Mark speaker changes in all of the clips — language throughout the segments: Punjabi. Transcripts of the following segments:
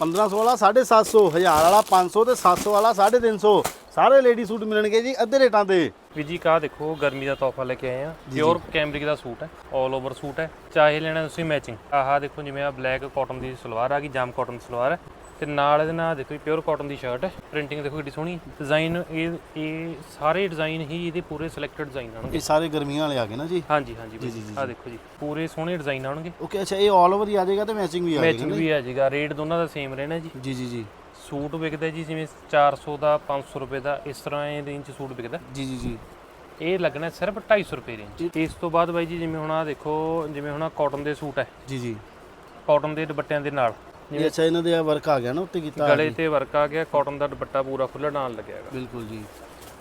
Speaker 1: 1500 ਵਾਲਾ 750 1000 ਵਾਲਾ 500 ਤੇ 700 ਵਾਲਾ 350 ਸਾਰੇ ਲੇਡੀ ਸੂਟ ਮਿਲਣਗੇ ਜੀ ਅੱਧੇ ਰੇਟਾਂ ਤੇ।
Speaker 2: ਵੀ ਜੀ ਕਾ ਦੇਖੋ ਗਰਮੀ ਦਾ ਤੋਹਫਾ ਲੈ ਕੇ ਆਏ ਆ। ਪਿਓਰ ਕੈਮਰਿਕ ਦਾ ਸੂਟ ਹੈ 올 ਓਵਰ ਸੂਟ ਹੈ। ਚਾਹੇ ਲੈਣਾ ਤੁਸੀਂ ਮੈਚਿੰਗ ਆਹ ਦੇਖੋ ਜਿਵੇਂ ਆ ਬਲੈਕ ਕਾਟਨ ਦੀ ਸਲਵਾਰ ਆ ਗਈ ਜਾਮ ਕਾਟਨ ਸਲਵਾਰ ਹੈ। ਤੇ ਨਾਲ ਇਹਦੇ ਨਾਲ ਦੇਖੋ ਪਿਓਰ ਕਾਟਨ ਦੀ ਸ਼ਰਟ ਹੈ ਪ੍ਰਿੰਟਿੰਗ ਦੇਖੋ ਕਿੱਡੀ ਸੋਹਣੀ। ਡਿਜ਼ਾਈਨ ਇਹ ਇਹ ਸਾਰੇ ਡਿਜ਼ਾਈਨ ਹੀ ਇਹਦੇ ਪੂਰੇ ਸਿਲੈਕਟਡ ਡਿਜ਼ਾਈਨ ਆਉਣਗੇ।
Speaker 1: ਇਹ ਸਾਰੇ ਗਰਮੀਆਂ ਵਾਲੇ ਆ ਗਏ ਨਾ ਜੀ?
Speaker 2: ਹਾਂਜੀ ਹਾਂਜੀ ਜੀ ਆ ਦੇਖੋ ਜੀ ਪੂਰੇ ਸੋਹਣੇ ਡਿਜ਼ਾਈਨ ਆਉਣਗੇ।
Speaker 1: ਓਕੇ ਅੱਛਾ ਇਹ 올 ਓਵਰ ਹੀ ਆ ਜਾਏਗਾ ਤੇ ਮੈਚਿੰਗ ਵੀ ਆ ਜਾਏਗਾ
Speaker 2: ਮੈਚਿੰਗ ਵੀ ਆ ਜਾਏਗਾ। ਰੇਟ ਦੋਨਾਂ ਦਾ ਸੇਮ ਰਹਿਣਾ ਜੀ।
Speaker 1: ਜੀ ਜੀ ਜੀ।
Speaker 2: ਸੂਟ ਵਿਕਦਾ ਜੀ ਜਿਵੇਂ 400 ਦਾ 500 ਰੁਪਏ ਦਾ ਇਸ ਤਰ੍ਹਾਂ ਇਹ ਰੇਂਜ 'ਚ ਸੂਟ ਵਿਕਦਾ।
Speaker 1: ਜੀ ਜੀ ਜੀ।
Speaker 2: ਇਹ ਲੱਗਣਾ ਸਿਰਫ 250 ਰੁਪਏ ਰੇਂਜ ਇਸ ਤੋਂ ਬਾਅਦ ਬਾਈ ਜੀ ਜਿਵੇਂ ਹੁਣ ਆ ਦੇਖੋ ਜਿਵੇਂ ਹੁਣ ਕਾਟਨ ਦੇ ਸੂਟ ਹੈ।
Speaker 1: ਜੀ ਜੀ।
Speaker 2: ਕਾਟਨ ਦੇ ਦੁਪੱਟਿਆਂ ਦੇ ਨਾਲ।
Speaker 1: ਇਹ ਅੱਛਾ ਇਹਨਾਂ ਦੇ ਵਰਕ ਆ ਗਿਆ ਨਾ ਉੱਤੇ ਕੀਤਾ
Speaker 2: ਗਲੇ ਤੇ ਵਰਕ ਆ ਗਿਆ ਕਾਟਨ ਦਾ ਦੁਪੱਟਾ ਪੂਰਾ ਖੁੱਲ੍ਹਾ ਨਾਲ ਲੱਗਿਆ ਹੈਗਾ।
Speaker 1: ਬਿਲਕੁਲ ਜੀ।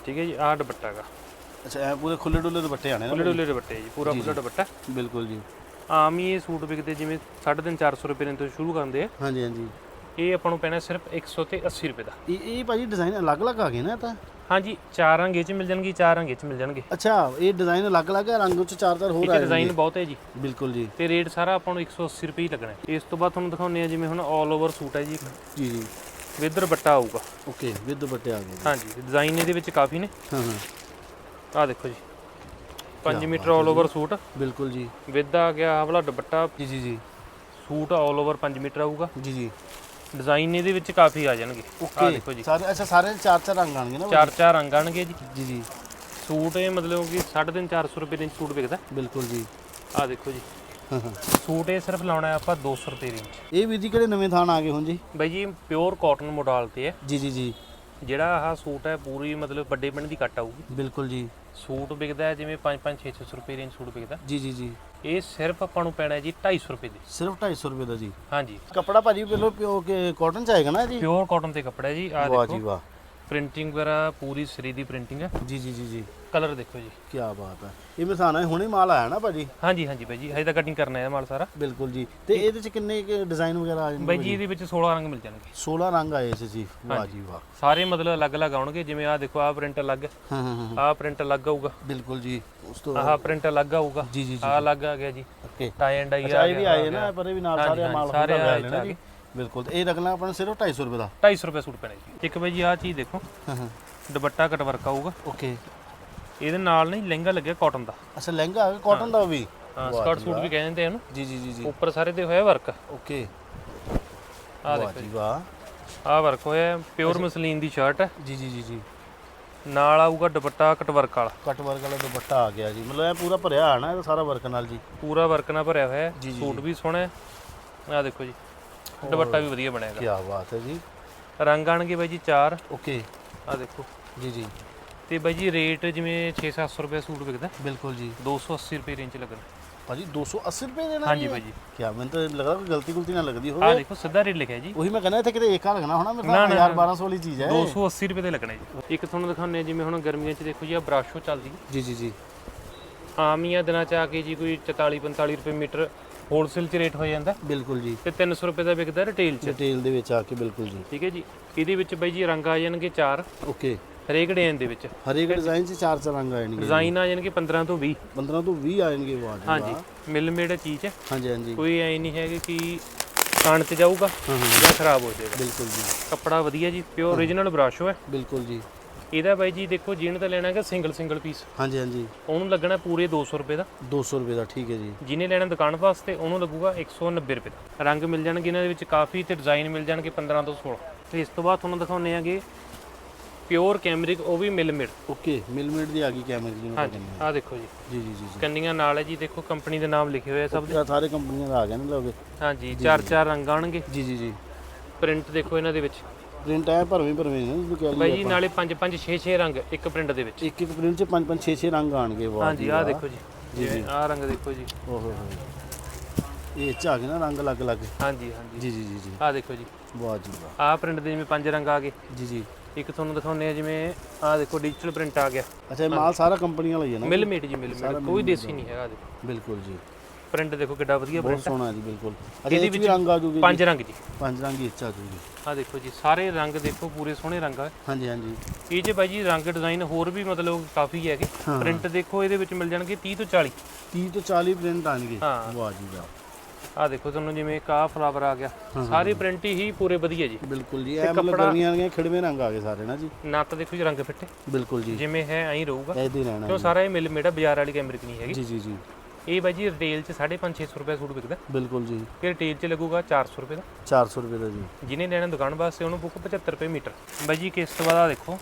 Speaker 2: ਠੀਕ ਹੈ ਜੀ ਆਹ ਦੁਪੱਟਾ ਹੈਗਾ।
Speaker 1: ਅੱਛਾ ਇਹ ਪੂਰੇ ਖੁੱਲੇ ਡੁੱਲੇ ਦੁਪੱਟੇ ਆਣੇ ਨਾ
Speaker 2: ਖੁੱਲੇ ਡੁੱਲੇ ਦੁਪੱਟੇ ਜੀ ਪੂਰਾ ਖੁੱਲ੍ਹਾ ਦੁਪੱਟਾ।
Speaker 1: ਬਿਲਕੁਲ ਜੀ।
Speaker 2: ਆਮ ਹੀ ਇਹ ਸੂਟ ਵਿਕਦੇ ਜਿਵੇਂ 350 400 ਰੁਪਏ ਤੋਂ ਸ਼ੁਰੂ ਕਰਦੇ ਆ।
Speaker 1: ਹਾਂਜੀ ਹਾਂਜੀ।
Speaker 2: ਇਹ ਆਪਾਂ ਨੂੰ ਪੈਣਾ ਸਿਰਫ 100 ਤੇ 80 ਰੁਪਏ ਦਾ
Speaker 1: ਇਹ ਇਹ ਭਾਜੀ ਡਿਜ਼ਾਈਨ ਅਲੱਗ-ਅਲੱਗ ਆ ਗਏ ਨਾ ਇਹ ਤਾਂ
Speaker 2: ਹਾਂਜੀ ਚਾਰ ਰੰਗ ਇਹ ਚ ਮਿਲ ਜਾਣਗੇ ਚਾਰ ਰੰਗ ਇਹ ਚ ਮਿਲ ਜਾਣਗੇ
Speaker 1: ਅੱਛਾ ਇਹ ਡਿਜ਼ਾਈਨ ਅਲੱਗ-ਅਲੱਗ ਹੈ ਰੰਗ ਚ ਚਾਰ ਚਾਰ ਹੋਰ
Speaker 2: ਇਹ
Speaker 1: ਆ
Speaker 2: ਡਿਜ਼ਾਈਨ ਬਹੁਤ ਹੈ ਜੀ
Speaker 1: ਬਿਲਕੁਲ ਜੀ
Speaker 2: ਤੇ ਰੇਟ ਸਾਰਾ ਆਪਾਂ ਨੂੰ 180 ਰੁਪਏ ਹੀ ਲੱਗਣਾ ਹੈ ਇਸ ਤੋਂ ਬਾਅਦ ਤੁਹਾਨੂੰ ਦਿਖਾਉਂਦੇ ਆ ਜਿਵੇਂ ਹੁਣ 올 ਓਵਰ ਸੂਟ ਹੈ ਜੀ
Speaker 1: ਜੀ ਜੀ
Speaker 2: ਵਿਦ ਦੁਪੱਟਾ ਆਊਗਾ
Speaker 1: ਓਕੇ ਵਿਦ ਦੁਪੱਟੇ ਆ ਗਏ ਜੀ।
Speaker 2: ਹਾਂਜੀ ਡਿਜ਼ਾਈਨ ਇਹਦੇ ਵਿੱਚ ਕਾਫੀ ਨੇ
Speaker 1: ਹਾਂ ਹਾਂ
Speaker 2: ਆਹ ਦੇਖੋ ਜੀ 5 ਮੀਟਰ 올 ਓਵਰ ਸੂਟ
Speaker 1: ਬਿਲਕੁਲ ਜੀ
Speaker 2: ਵਿਦ ਆ ਗਿਆ ਆਹ ਵਾਲਾ ਦੁਪੱਟਾ
Speaker 1: ਜੀ ਜੀ ਜੀ
Speaker 2: ਸੂਟ 올 ਓਵਰ 5 ਮੀਟਰ ਆਊਗਾ
Speaker 1: ਜੀ ਜੀ
Speaker 2: ਡਿਜ਼ਾਈਨ ਇਹਦੇ ਵਿੱਚ ਕਾਫੀ ਆ ਜਾਣਗੇ। ਆਹ ਦੇਖੋ ਜੀ।
Speaker 1: ਸਾਰੇ ਅੱਛਾ ਸਾਰੇ ਚਾਰ ਚਾਰ ਰੰਗ ਆਣਗੇ ਨਾ
Speaker 2: ਚਾਰ ਚਾਰ ਰੰਗ ਆਣਗੇ ਜੀ।
Speaker 1: ਜੀ ਜੀ।
Speaker 2: ਸੂਟ ਇਹ ਮਤਲਬ ਕਿ 350 400 ਰੁਪਏ ਦੇ ਸੂਟ ਵਿਕਦਾ।
Speaker 1: ਬਿਲਕੁਲ ਜੀ।
Speaker 2: ਆਹ ਦੇਖੋ ਜੀ।
Speaker 1: ਹਾਂ ਹਾਂ।
Speaker 2: ਸੂਟ ਇਹ ਸਿਰਫ ਲਾਉਣਾ ਹੈ ਆਪਾਂ 200 ਰੁਪਏ ਰੇਂਜ
Speaker 1: ਇਹ ਵੀ ਜੀ ਕਿਹੜੇ ਨਵੇਂ ਥਾਨ ਆ ਗਏ ਹੁਣ ਜੀ?
Speaker 2: ਬਾਈ ਜੀ ਪਿਓਰ ਕਾਟਨ ਮੋਡਲ ਤੇ ਹੈ।
Speaker 1: ਜੀ ਜੀ ਜੀ।
Speaker 2: ਜਿਹੜਾ ਆਹ ਸੂਟ ਹੈ ਪੂਰੀ ਮਤਲਬ ਵੱਡੇ ਪਿੰਡ ਦੀ ਕੱਟ ਆਊਗੀ।
Speaker 1: ਬਿਲਕੁਲ ਜੀ।
Speaker 2: ਸੂਟ ਵਿਕਦਾ ਹੈ ਜਿਵੇਂ 5 5 600 ਰੁਪਏ ਰੇਂਜ ਸੂਟ ਵਿਕਦਾ।
Speaker 1: ਜੀ ਜੀ ਜੀ।
Speaker 2: ਇਹ ਸਿਰਫ ਆਪਾਂ ਨੂੰ ਪੈਣਾ ਜੀ 250 ਰੁਪਏ ਦੇ।
Speaker 1: ਸਿਰਫ 250 ਰੁਪਏ ਦਾ ਜੀ।
Speaker 2: ਹਾਂਜੀ।
Speaker 1: ਕੱਪੜਾ ਭਾਜੀ ਪਹਿਲਾਂ ਪਿਓ ਕੇ ਕਾਟਨ ਚ ਆਏਗਾ ਨਾ ਜੀ?
Speaker 2: ਪਿਓਰ ਕਾਟਨ ਤੇ ਕੱਪੜਾ ਹੈ ਜੀ ਆਹ
Speaker 1: ਵਾਹ ਜੀ
Speaker 2: ਦੇਖੋ।
Speaker 1: ਵਾਹ।
Speaker 2: ਪ੍ਰਿੰਟਿੰਗ ਵਗੈਰਾ ਪੂਰੀ ਸਰੀ ਦੀ ਪ੍ਰਿੰਟਿੰਗ ਹੈ।
Speaker 1: ਜੀ ਜੀ ਜੀ ਜੀ।
Speaker 2: ਕਲਰ ਦੇਖੋ ਜੀ।
Speaker 1: ਕੀ ਬਾਤ ਹੈ ਇਹ ਮਸਾਨਾ ਹੁਣੇ ਮਾਲ ਆਇਆ ਨਾ ਭਾਜੀ?
Speaker 2: ਹਾਂਜੀ ਹਾਂਜੀ ਜੀ ਹਜੇ ਤਾਂ ਕਟਿੰਗ ਕਰਨਾ ਹੈ ਮਾਲ ਸਾਰਾ।
Speaker 1: ਬਿਲਕੁਲ ਜੀ। ਤੇ ਇਹਦੇ ਚ ਕਿੰਨੇ ਡਿਜ਼ਾਈਨ ਵਗੈਰਾ ਆ ਜਾਂਦੇ
Speaker 2: ਜੀ ਇਹਦੇ ਵਿੱਚ 16 ਰੰਗ ਮਿਲ ਜਾਣਗੇ।
Speaker 1: 16 ਰੰਗ ਆਏ ਸੀ ਜੀ। ਵਾਹ ਜੀ ਵਾਹ।
Speaker 2: ਸਾਰੇ ਮਤਲਬ ਅਲੱਗ-ਅਲੱਗ ਆਉਣਗੇ ਜਿਵੇਂ ਆਹ ਦੇਖੋ ਆਹ ਪ੍ਰਿੰਟ ਅਲੱਗ।
Speaker 1: ਹਾਂ ਹਾਂ ਹਾਂ
Speaker 2: ਆਹ ਪ੍ਰਿੰਟ ਅਲੱਗ ਆਊਗਾ।
Speaker 1: ਬਿਲਕੁਲ ਜੀ ਉਸ ਤੋਂ
Speaker 2: ਆਹ ਪ੍ਰਿੰਟ ਅਲੱਗ ਆਊਗਾ।
Speaker 1: ਜੀ ਜੀ ਜੀ
Speaker 2: ਆਹ ਅਲੱਗ ਆ ਗਿਆ ਜੀ।
Speaker 1: ਓਕੇ।
Speaker 2: ਟਾਈ ਐਂਡ ਆਈ ਆ
Speaker 1: ਇਹ ਵੀ ਆਏ ਨਾ ਪਰ ਇਹ ਵੀ ਨਾਲ ਸਾਰੇ ਮਾਲ
Speaker 2: ਸਾਰੇ ਆਏ
Speaker 1: ਲੈਣਾ ਜੀ। ਬਿਲਕੁਲ। ਇਹ ਰਖਣਾ ਆਪਾਂ ਨੂੰ ਸਿਰਫ 250 ਰੁਪਏ ਦਾ?
Speaker 2: 250 ਰੁਪਏ ਸੂਟ ਪੈਣਾ ਜੀ। ਇੱਕ ਬਾਈ ਜੀ ਆਹ ਚੀਜ਼ ਦੇਖੋ
Speaker 1: ਹਾਂ ਹਾਂ
Speaker 2: ਦੁਪੱਟਾ ਕਟ ਵਰਕ ਆਊਗਾ।
Speaker 1: ਓਕੇ।
Speaker 2: ਇਹਦੇ ਨਾਲ ਨਹੀਂ ਲਹਿੰਗਾ ਲੱਗਿਆ ਕਾਟਨ ਦਾ।
Speaker 1: ਅੱਛਾ ਲਹਿੰਗਾ ਆ ਕਾਟਨ ਦਾ ਉਹ ਵੀ?
Speaker 2: ਹਾਂ ਸਕਰਟ ਸੂਟ ਵੀ ਕਹਿੰਦੇ ਇਹਨੂੰ।
Speaker 1: ਜੀ ਜੀ ਜੀ ਜੀ।
Speaker 2: ਉੱਪਰ ਸਾਰੇ ਤੇ ਹੋਇਆ ਵਰਕ
Speaker 1: ਓਕੇ। ਵਾਹ
Speaker 2: ਦੇਖੋ
Speaker 1: ਜੀ ਵਾਹ।
Speaker 2: ਆਹ ਵਰਕ ਹੋਇਆ ਪਿਓਰ ਮਸਲੀਨ ਦੀ ਸ਼ਰਟ ਹੈ।
Speaker 1: ਜੀ ਜੀ ਜੀ ਜੀ।
Speaker 2: ਨਾਲ ਆਊਗਾ ਦੁਪੱਟਾ ਕਟ ਵਰਕ ਵਾਲਾ।
Speaker 1: ਕੱਟ ਵਰਕ ਵਾਲਾ ਦੁਪੱਟਾ ਆ ਗਿਆ ਜੀ। ਮਤਲਬ ਇਹ ਪੂਰਾ ਭਰਿਆ ਆ ਨਾ ਇਹ ਸਾਰਾ ਵਰਕ ਨਾਲ ਜੀ?
Speaker 2: ਪੂਰਾ ਵਰਕ ਨਾਲ ਭਰਿਆ ਹੋਇਆ ਹੈ। ਸੂਟ ਵੀ ਸੋਹਣਾ ਹੈ। ਆਹ ਦੇਖੋ ਜੀ। ਦੁਪੱਟਾ ਵੀ ਵਧੀਆ ਬਣਿਆ
Speaker 1: ਕੀ ਬਾਤ ਹੈ ਜੀ।
Speaker 2: ਰੰਗ ਆਣਗੇ ਬਾਈ ਜੀ ਚਾਰ।
Speaker 1: ਓਕੇ।
Speaker 2: ਆਹ ਦੇਖੋ।
Speaker 1: ਜੀ ਜੀ।
Speaker 2: ਤੇ ਬਾਈ ਜੀ ਰੇਟ ਜਿਵੇਂ 6-700 ਰੁਪਏ ਸੂਟ ਵਿਕਦਾ।
Speaker 1: ਬਿਲਕੁਲ ਜੀ।
Speaker 2: 280 ਰੁਪਏ ਰੇਂਜ ਲੱਗਣਾ
Speaker 1: ਭਾਜੀ 280 ਰੁਪਏ ਦੇਣਾ
Speaker 2: ਹਾਂਜੀ ਬਾਈ ਜੀ।
Speaker 1: ਕੀ ਮੈਨੂੰ ਤਾਂ ਲੱਗਦਾ ਕੋਈ ਗਲਤੀ ਗੁਲਤੀ ਨਾ ਲੱਗਦੀ ਹੋਵੇ।
Speaker 2: ਦੇਖੋ ਸਿੱਧਾ ਰੇਟ ਲਿਖਿਆ ਜੀ।
Speaker 1: ਉਹੀ ਮੈਂ ਕਹਿੰਦਾ ਇੱਥੇ ਕਿਤੇ ਏਕਾ ਲੱਗਣਾ ਹੋਣਾ ਮੇਰੇ
Speaker 2: ਨਾ,
Speaker 1: ਸਾਹਮਣੇ
Speaker 2: ਨਾ,
Speaker 1: ਯਾਰ
Speaker 2: ਨਾ।
Speaker 1: 1200 ਵਾਲੀ ਚੀਜ਼ ਹੈ।
Speaker 2: 280 ਰੁਪਏ ਦੇ ਲੱਗਣਾ ਜੀ। ਇੱਕ ਤੁਹਾਨੂੰ ਦਿਖਾਉਂਦੇ ਹਾਂ ਜਿਵੇਂ ਹੁਣ ਗਰਮੀਆਂ 'ਚ ਦੇਖੋ ਜੀ ਆ ਬਰਾਸ਼ੋ ਚੱਲਦੀ। ਹੈ
Speaker 1: ਜੀ ਜੀ ਜੀ।
Speaker 2: ਆਮ ਹੀ ਆ ਦਿਨਾਂ 'ਚ ਆ ਕੇ ਜੀ ਕੋਈ 44 45 ਰੁਪਏ ਮੀਟਰ ਹੋਲਸੇਲ 'ਚ ਰੇਟ ਹੋ ਜਾਂਦਾ।
Speaker 1: ਬਿਲਕੁਲ ਜੀ।
Speaker 2: ਤੇ 300 ਰੁਪਏ ਦਾ ਵਿਕਦਾ ਰਿਟੇਲ 'ਚ।
Speaker 1: ਡਿਟੇਲ ਦੇ ਵਿੱਚ ਆ ਕੇ ਬਿਲਕੁਲ ਜੀ।
Speaker 2: ਠੀਕ ਹੈ ਜੀ। ਇਹਦੇ ਵਿੱਚ ਬਾਈ ਜੀ ਰੰਗ ਆ ਜਾਣਗੇ ਚਾਰ।
Speaker 1: ਓਕੇ
Speaker 2: ਹਰੇਕ ਡਿਜ਼ਾਈਨ ਦੇ ਵਿੱਚ।
Speaker 1: ਹਰੇਕ ਡਿਜ਼ਾਈਨ 'ਚ ਚਾਰ ਚਾਰ ਰੰਗ ਆ ਜਾਣਗੇ।
Speaker 2: ਡਿਜ਼ਾਈਨ ਆ ਜਾਣਗੇ 15 ਤੋਂ 20
Speaker 1: 15 ਤੋਂ 20 ਆ ਜਾਣਗੇ ਜੀ
Speaker 2: ਹਾਂਜੀ। ਮਿਲ ਮੇਡ ਚੀਜ਼ ਹੈ।
Speaker 1: ਹਾਂਜੀ ਹਾਂਜੀ।
Speaker 2: ਕੋਈ ਐ ਨਹੀਂ ਹੈਗਾ ਕਿ ਕਾਣ ਤੇ ਜਾਊਗਾ ਜਾਂ ਖਰਾਬ ਹੋ ਜਾਏਗਾ।
Speaker 1: ਬਿਲਕੁਲ ਜੀ।
Speaker 2: ਕੱਪੜਾ ਵਧੀਆ ਜੀ ਪਿਓਰ origignal ਬਰਾਸ਼ੋ ਹੈ
Speaker 1: ਬਿਲਕੁਲ ਜੀ।
Speaker 2: ਇਹਦਾ ਬਾਈ ਜੀ ਦੇਖੋ ਜੀਨ ਤਾਂ ਲੈਣਾ ਹੈਗਾ ਸਿੰਗਲ ਸਿੰਗਲ ਪੀਸ
Speaker 1: ਹਾਂਜੀ ਹਾਂਜੀ।
Speaker 2: ਉਹਨੂੰ ਲੱਗਣਾ ਪੂਰੇ 200 ਰੁਪਏ ਦਾ।
Speaker 1: 200 ਰੁਪਏ ਦਾ ਠੀਕ ਹੈ ਜੀ।
Speaker 2: ਜਿਹਨੇ ਲੈਣਾ ਦੁਕਾਨ ਵਾਸਤੇ ਉਹਨੂੰ ਲੱਗੂਗਾ 190 ਰੁਪਏ ਦਾ। ਰੰਗ ਮਿਲ ਜਾਣਗੇ ਇਹਨਾਂ ਦੇ ਵਿੱਚ ਕਾਫੀ ਤੇ ਡਿਜ਼ਾਈਨ ਮਿਲ ਜਾਣਗੇ 15 ਤੋਂ 16 ਤੇ ਇਸ ਤੋਂ ਬਾਅਦ ਤੁਹਾਨੂੰ ਦਿਖਾਉਂਦੇ ਆਂਗੇ ਪਿਓਰ ਕੈਮਰਿਕ ਉਹ ਵੀ ਮਿਲ ਮਿਲ।
Speaker 1: ਓਕੇ ਮਿਲਮੇਟ ਦੀ ਆ ਗਈ ਕੈਮਰੇ ਜੀ ਨੂੰ
Speaker 2: ਹਾਂਜੀ ਆਹ ਦੇਖੋ ਜੀ।
Speaker 1: ਜੀ ਜੀ ਜੀ
Speaker 2: ਕੰਨੀਆਂ ਨਾਲ ਹੈ ਜੀ ਦੇਖੋ ਕੰਪਨੀ ਦੇ ਨਾਮ ਲਿਖੇ ਹੋਏ ਆ ਸਭ ਦੇ।
Speaker 1: ਸਾਰੇ ਕੰਪਨੀਆਂ ਦਾ ਆ ਗਿਆ ਨਾ ਲੋਗੇ।
Speaker 2: ਹਾਂਜੀ ਚਾਰ ਚਾਰ ਰੰਗ ਆਣਗੇ
Speaker 1: ਜੀ ਜੀ ਜੀ।
Speaker 2: ਪ੍ਰਿੰਟ ਦੇਖੋ ਇਹਨਾਂ ਦੇ ਵਿੱਚ।
Speaker 1: ਪ੍ਰਿੰਟ ਹੈ ਭਰਵੇਂ ਭਰਵੇਂ ਨੇ ਤੁਸੀਂ ਕਹਿ
Speaker 2: ਬਾਈ ਜੀ ਨਾਲੇ 5 5 6 6 ਰੰਗ ਇੱਕ ਪ੍ਰਿੰਟ ਦੇ ਵਿੱਚ।
Speaker 1: ਇੱਕ ਇੱਕ ਪ੍ਰਿੰਟ 'ਚ ਪੰਜ ਪੰਜ 6 6 ਰੰਗ ਆਣਗੇ ਵਾਹ
Speaker 2: ਹਾਂਜੀ ਆਹ ਦੇਖੋ ਜੀ। ਜਿਵੇਂ ਆਹ ਰੰਗ ਦੇਖੋ ਜੀ।
Speaker 1: ਓਹੋ ਹੋ ਇਹ ਚ ਆ ਗਏ ਨਾ ਰੰਗ ਅਲੱਗ ਅਲੱਗ
Speaker 2: ਹਾਂਜੀ ਹਾਂਜੀ।
Speaker 1: ਜੀ ਜੀ ਜੀ ਜੀ।
Speaker 2: ਆਹ ਦੇਖੋ ਜੀ।
Speaker 1: ਵਾਹ ਜੀ ਵਾਹ
Speaker 2: ਆਹ ਪ੍ਰਿੰਟ ਦੇ ਜਿਵੇਂ ਪੰਜ ਰੰਗ ਆ ਗਏ।
Speaker 1: ਜੀ ਜੀ।
Speaker 2: ਇੱਕ ਤੁਹਾਨੂੰ ਦਿਖਾਉਂਦੇ ਆ ਜਿਵੇਂ ਆਹ ਦੇਖੋ ਡਿਜੀਟਲ ਪ੍ਰਿੰਟ ਆ ਗਿਆ।
Speaker 1: ਅੱਛਾ ਇਹ ਮਾਲ ਸਾਰਾ ਕੰਪਨੀਆਂ ਵਾਲਾ ਹੀ ਹੈ ਨਾ?
Speaker 2: ਮਿਲ ਮੇਟ ਜੀ ਮਿਲ ਮੇਟ ਕੋਈ ਦੇਸੀ ਨਹੀਂ ਹੈਗਾ ਦੇਖੋ।
Speaker 1: ਬਿਲਕੁਲ ਜੀ।
Speaker 2: ਪ੍ਰਿੰਟ ਦੇਖੋ ਕਿੱਡਾ ਵਧੀਆ
Speaker 1: ਬਹੁਤ
Speaker 2: ਪ੍ਰਿੰਟ
Speaker 1: ਸੋਹਣਾ ਜੀ ਬਿਲਕੁਲ। ਅੱਛਾ ਇਹਦੇ ਵਿੱਚ ਰੰਗ ਆ ਜੂਗੇ
Speaker 2: ਪੰਜ ਰੰਗ ਜੀ।
Speaker 1: ਪੰਜ ਰੰਗ ਹੀ ਇੱਛਾ ਜੂਗੀ।
Speaker 2: ਆਹ ਦੇਖੋ ਜੀ ਸਾਰੇ ਰੰਗ ਦੇਖੋ ਪੂਰੇ ਸੋਹਣੇ ਰੰਗ ਆ।
Speaker 1: ਹਾਂਜੀ ਹਾਂਜੀ।
Speaker 2: ਇਹ ਜੇ ਬਾਈ ਜੀ ਰੰਗ ਡਿਜ਼ਾਈਨ ਹੋਰ ਵੀ ਮਤਲਬ ਕਾਫੀ ਹੈਗੇ। ਪ੍ਰਿੰਟ ਦੇਖੋ ਇਹਦੇ ਵਿੱਚ ਮਿਲ ਜਾਣਗੇ 30 ਤੋਂ 40
Speaker 1: 30 ਤੋਂ 40 ਪ੍ਰਿੰਟ ਆਣਗੇ। ਵਾਹ ਜੀ ਵਾਹ।
Speaker 2: ਆ ਦੇਖੋ ਤੁਹਾਨੂੰ ਜਿਵੇਂ ਇੱਕ ਆਹ ਫਲਾਵਰ ਆ ਗਿਆ। ਸਾਰੇ ਪ੍ਰਿੰਟ ਹੀ ਪੂਰੇ ਵਧੀਆ ਜੀ।
Speaker 1: ਬਿਲਕੁਲ ਜੀ ਇਹ ਮਤਲਬ ਗਰਮੀਆਂ ਦੀਆਂ ਖਿੜਵੇਂ ਰੰਗ ਆ ਗਏ ਸਾਰੇ ਨਾ ਜੀ।
Speaker 2: ਨੱਤ ਦੇਖੋ ਜੀ ਰੰਗ ਫਿੱਟੇ।
Speaker 1: ਬਿਲਕੁਲ ਜੀ।
Speaker 2: ਜਿਵੇਂ ਹੈ ਐਂ ਰਹੂਗਾ।
Speaker 1: ਐਦਾਂ ਹੀ ਰਹਿਣਾ
Speaker 2: ਕਿਉਂ ਸਾਰਾ ਇਹ ਮਿਲ ਮੇੜਾ ਬਾਜ਼ਾਰ ਵਾਲੀ ਕੈਮਰਿਕ ਨਹੀਂ ਹੈਗੀ।
Speaker 1: ਜੀ ਜੀ ਜੀ।
Speaker 2: ਇਹ ਬਾਈ ਜੀ ਰਿਟੇਲ 'ਚ 5.5 600 ਰੁਪਏ ਸੂਟ ਵਿਕਦਾ।
Speaker 1: ਬਿਲਕੁਲ ਜੀ।
Speaker 2: ਤੇ ਰਿਟੇਲ 'ਚ ਲੱਗੂਗਾ 400 ਰੁਪਏ ਦਾ।
Speaker 1: 400 ਰੁਪਏ ਦਾ ਜੀ।
Speaker 2: ਜਿਹਨੇ ਲੈਣਾ ਦੁਕਾਨ ਵਾਸਤੇ ਉਹਨੂੰ ਬੁੱਕ 75 ਰੁਪਏ ਮੀਟਰ। ਬਾਈ ਜੀ ਕਿਸ ਤੋਂ ਬਾਅਦ ਆ ਦੇਖੋ।